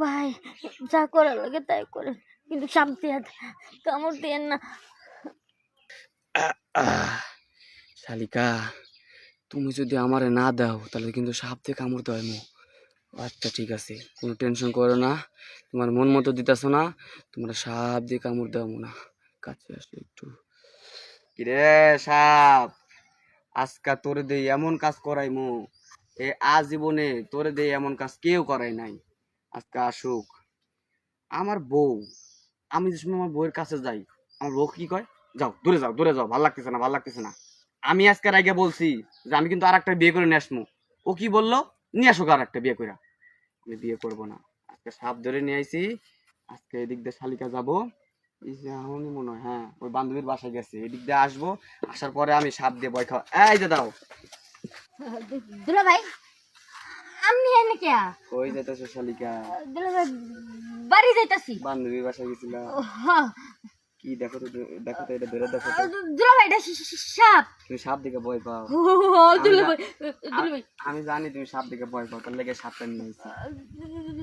ভাই যা করার লাগে তাই করেন কিন্তু সাপ দিয়ে কামড় দিয়ে না। শালিকা তুমি যদি আমারে না দাও তাহলে কিন্তু সাপ দিয়ে কামড় দেওয়া মো। আচ্ছা ঠিক আছে কোনো টেনশন করো না তোমার মন মতো দিতেছো না তোমার সাপ দিয়ে কামড় দেওয়া না। কাছে আসো একটু। কিরে সাপ আজকা তোরে দে এমন কাজ করাই মো এ আজীবনে তোরে দে এমন কাজ কেউ করাই নাই। আজকে আসুক। আমার বউ, আমি যে সময় আমার বউয়ের কাছে যাই, আমার বউ কি কয়? যাও, দূরে যাও দূরে যাও, ভালো লাগতেছে না, ভালো লাগতেছে না। আমি আজকে আগে বলছি যে, আমি কিন্তু আর একটা বিয়ে করে নিয়ে আসব ও কি বলল? নিয়ে আসুক আর একটা বিয়ে করে আমি বিয়ে করব না। আজকে সাপ ধরে নিয়ে আইছি, আজকে এদিক দিয়ে শালিকা যাব। এমনই মনে হয় হ্যাঁ ওই বান্ধবীর বাসায় গেছে। এদিক দিয়ে আসব, আসার পরে আমি সাপ দিয়ে বয় খাওয়া এই যে দাও। ভাই আমি কে কই শালিকা? বাড়ি যাইতাছি। বান্ধবীর বাসায় গেছিলা। কি দেখো তো দেখো তো এটা ধরে দেখো দুলা ভাই এটা সা- সা- সাপ। তুমি সাপ দিকে ভয় পাও। দুলা ভাই দুলা ভাই। আমি জানি তুমি সাপ দিকে ভয় পাও তার লেগে সাপটা নিয়ে এসেছি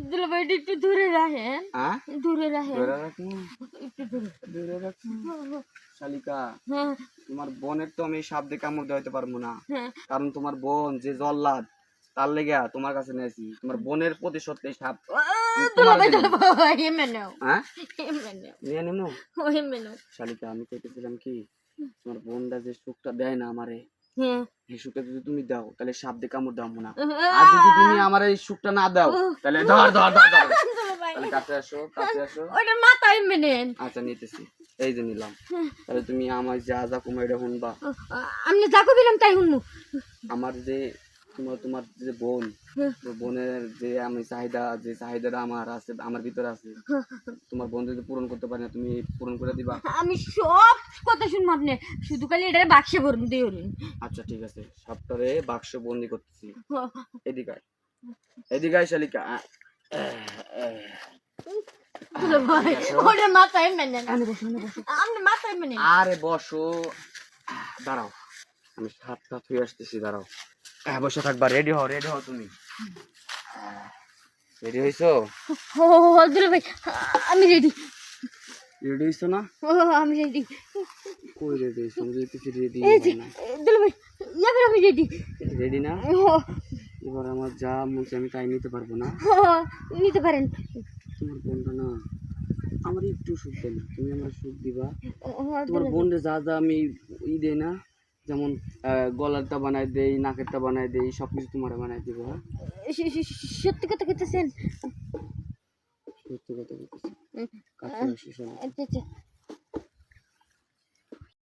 দুলা ভাই একটু দূরে রাখেন। হ্যাঁ দূরে রাখেন। একটু দূরে। শালিকা হ্যাঁ। তোমার বোনের তো আমি সাপ দিয়ে কামড় দেওয়াতে পারব না। হ্যাঁ। কারণ তোমার বোন যে জল্লাদ তার লেগে তোমার কাছে নিয়েছি। তোমার বোনের প্রতিশোধ এই সাপ। হ্যাঁ? নিয়ে নেমো? শালিকা আমি চাইতেছিলাম কি তোমার বোনটা যে সুখটা দেয় না আমারে হ্যাঁ। এই সুখটা যদি তুমি দাও তাহলে সাপ দিয়ে কামড় দাও না। আর যদি তুমি আমার এই সুখটা না দাও তাহলে ধর ধর ধর ধর। তাহলে কাছে আসো কাছে আসো। ওটার মাথা এমে নেন আচ্ছা নিতেছি। এই যে নিলাম। তাহলে তুমি আমার যা যা কমে এটা শুনবা আমি যা কবিলাম তাই শুনব আমার যে তোমার তোমার যে বোন বোনের যে আমি চাহিদা যে চাহিদাটা আমার আছে আমার ভিতরে আছে তোমার বোন যদি পূরণ করতে পারে না তুমি পূরণ করে দিবা? আমি সব কথা শুনব আপনি। শুধু খালি এটা বাক্সে ভরুন দিয়ে হলেন আচ্ছা ঠিক আছে। সপ্তাহে বাক্স বন্দি করতেছি। এদিকে। এদিকে শালিকা। আরে বসো। দাঁড়াও। আমি সাতটা থুয়ে আসতেছি দাঁড়াও। হ্যাঁ বসে থাকবা রেডি হও রেডি হও তুমি। রেডি হইছো? ও দুলা ভাই আমি রেডি রেডি হইছো না? ও আমি রেডি কই রেডি হইছো? আমি দেখতেছি রেডি দুলা ভাই এবার আমি রেডি রেডি না? এবার আমার যা মুখে আমি তাই নিতে পারব না। নিতে পারেন। তোমার বোনটা না আমার একটু সুখ দেয় না তুমি আমার সুখ দিবা। তোমার বোনরে যা যা আমি ই দেই না যেমন আহ, গলারটা বানাই দেই নাকেরটা বানাই দেই সব কিছু তোমার বানাই দিব হ্যাঁ? সত্যি কথা কইতেছেন? সত্যি কথা শোনো। আচ্ছা আচ্ছা।